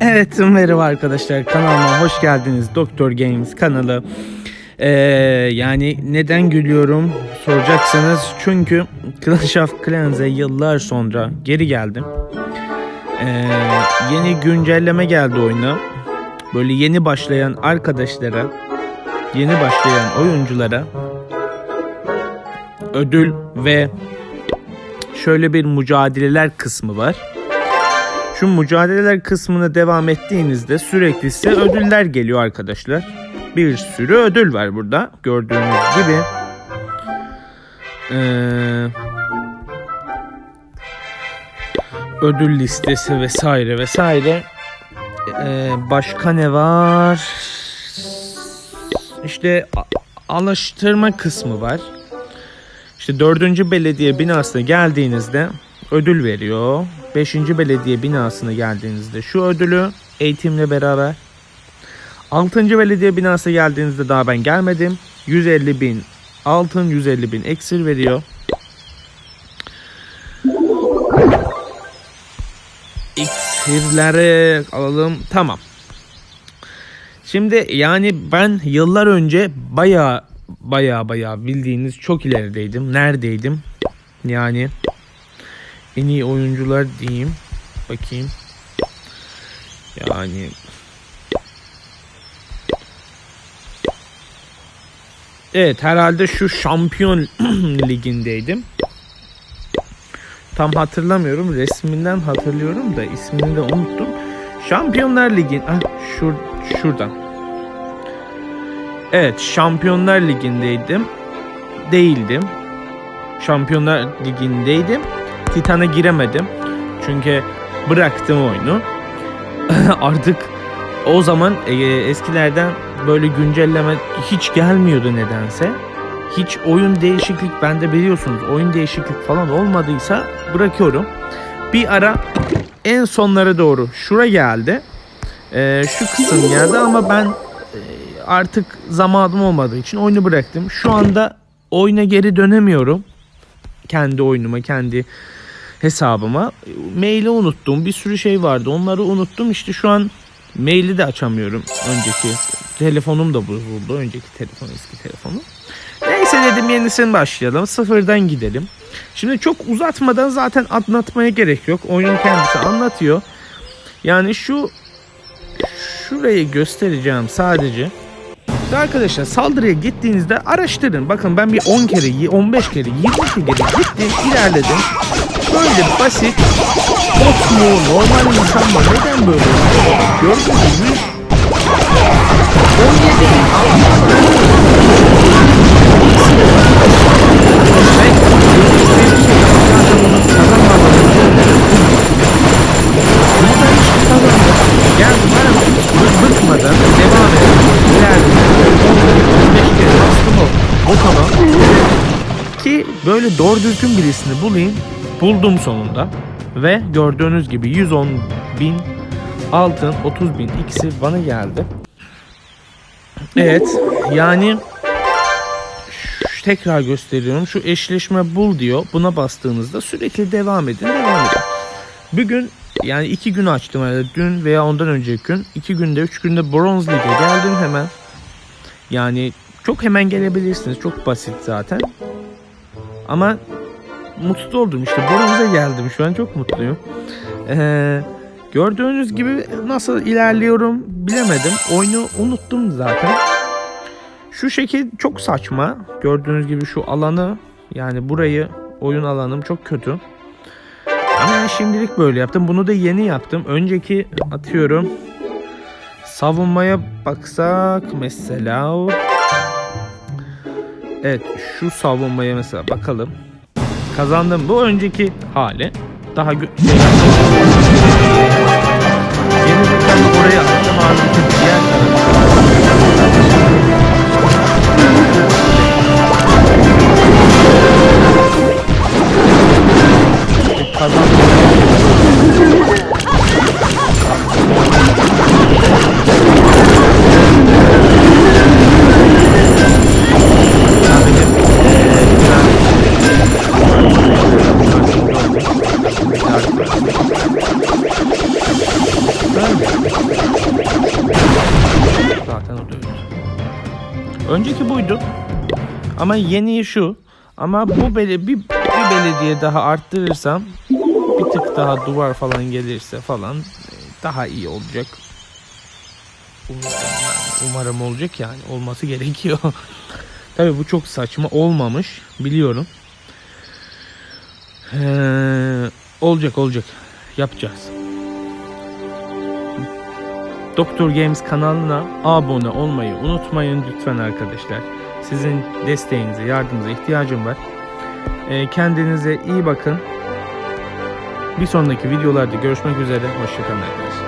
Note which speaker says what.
Speaker 1: Evet merhaba arkadaşlar kanalıma hoş geldiniz Doktor Games kanalı. Ee, yani neden gülüyorum soracaksanız çünkü Clash of Clans'e yıllar sonra geri geldim. Ee, yeni güncelleme geldi oyuna. Böyle yeni başlayan arkadaşlara, yeni başlayan oyunculara ödül ve şöyle bir mücadeleler kısmı var. Şu mücadeleler kısmına devam ettiğinizde sürekli size ödüller geliyor arkadaşlar. Bir sürü ödül var burada gördüğünüz gibi. Ee, ödül listesi vesaire vesaire. Ee, başka ne var? İşte alıştırma kısmı var. İşte dördüncü belediye binasına geldiğinizde ödül veriyor. 5. belediye binasına geldiğinizde şu ödülü eğitimle beraber 6. belediye binasına geldiğinizde daha ben gelmedim. 150 bin altın 150 bin eksir veriyor. İksirleri alalım. Tamam. Şimdi yani ben yıllar önce baya baya baya bildiğiniz çok ilerideydim. Neredeydim? Yani en iyi oyuncular diyeyim. Bakayım. Yani Evet herhalde şu şampiyon ligindeydim. Tam hatırlamıyorum. Resminden hatırlıyorum da ismini de unuttum. Şampiyonlar Ligi'nin ah, şur, şuradan. Evet Şampiyonlar Ligi'ndeydim. Değildim. Şampiyonlar Ligi'ndeydim. Titan'a giremedim. Çünkü bıraktım oyunu. Artık o zaman e, eskilerden böyle güncelleme hiç gelmiyordu nedense. Hiç oyun değişiklik bende biliyorsunuz oyun değişiklik falan olmadıysa bırakıyorum. Bir ara en sonlara doğru şura geldi. E, şu kısım geldi ama ben e, artık zamanım olmadığı için oyunu bıraktım. Şu anda oyuna geri dönemiyorum. Kendi oyunuma, kendi hesabıma. Maili unuttum. Bir sürü şey vardı. Onları unuttum. İşte şu an maili de açamıyorum. Önceki telefonum da bozuldu. Önceki telefon eski telefonum. Neyse dedim yenisini başlayalım. Sıfırdan gidelim. Şimdi çok uzatmadan zaten anlatmaya gerek yok. Oyunun kendisi anlatıyor. Yani şu şurayı göstereceğim sadece. İşte arkadaşlar saldırıya gittiğinizde araştırın. Bakın ben bir 10 kere, 15 kere, 20 kere gittim, ilerledim. Böyle basit mu, normal insan mı? Neden böyle? Gördünüz mü? 17 böyle doğru düzgün birisini bulayım. Buldum sonunda. Ve gördüğünüz gibi 110 bin altın 30 bin ikisi bana geldi. Evet yani tekrar gösteriyorum. Şu eşleşme bul diyor. Buna bastığınızda sürekli devam edin. Devam edin. Bugün yani iki gün açtım herhalde. Dün veya ondan önceki gün. iki günde üç günde Bronze League'e geldim hemen. Yani çok hemen gelebilirsiniz. Çok basit zaten. Ama mutlu oldum işte. Bronze'a geldim. Şu an çok mutluyum. Ee, gördüğünüz gibi nasıl ilerliyorum bilemedim. Oyunu unuttum zaten. Şu şekil çok saçma. Gördüğünüz gibi şu alanı yani burayı oyun alanım çok kötü. Ama şimdilik böyle yaptım. Bunu da yeni yaptım. Önceki atıyorum savunmaya baksak mesela Evet şu savunmaya mesela bakalım. Kazandım. Bu önceki hali. Daha şey Yeni bir tane oraya attım halbuki diğer tarafa. Kazandım. Önceki buydu. Ama yeni şu. Ama bu bele, bir, bir belediye daha arttırırsam bir tık daha duvar falan gelirse falan e, daha iyi olacak. Umarım olacak yani. Olması gerekiyor. Tabii bu çok saçma olmamış. Biliyorum. Ee, olacak olacak. Yapacağız. Doktor Games kanalına abone olmayı unutmayın lütfen arkadaşlar. Sizin desteğinize, yardımınıza ihtiyacım var. Ee, kendinize iyi bakın. Bir sonraki videolarda görüşmek üzere. Hoşçakalın arkadaşlar.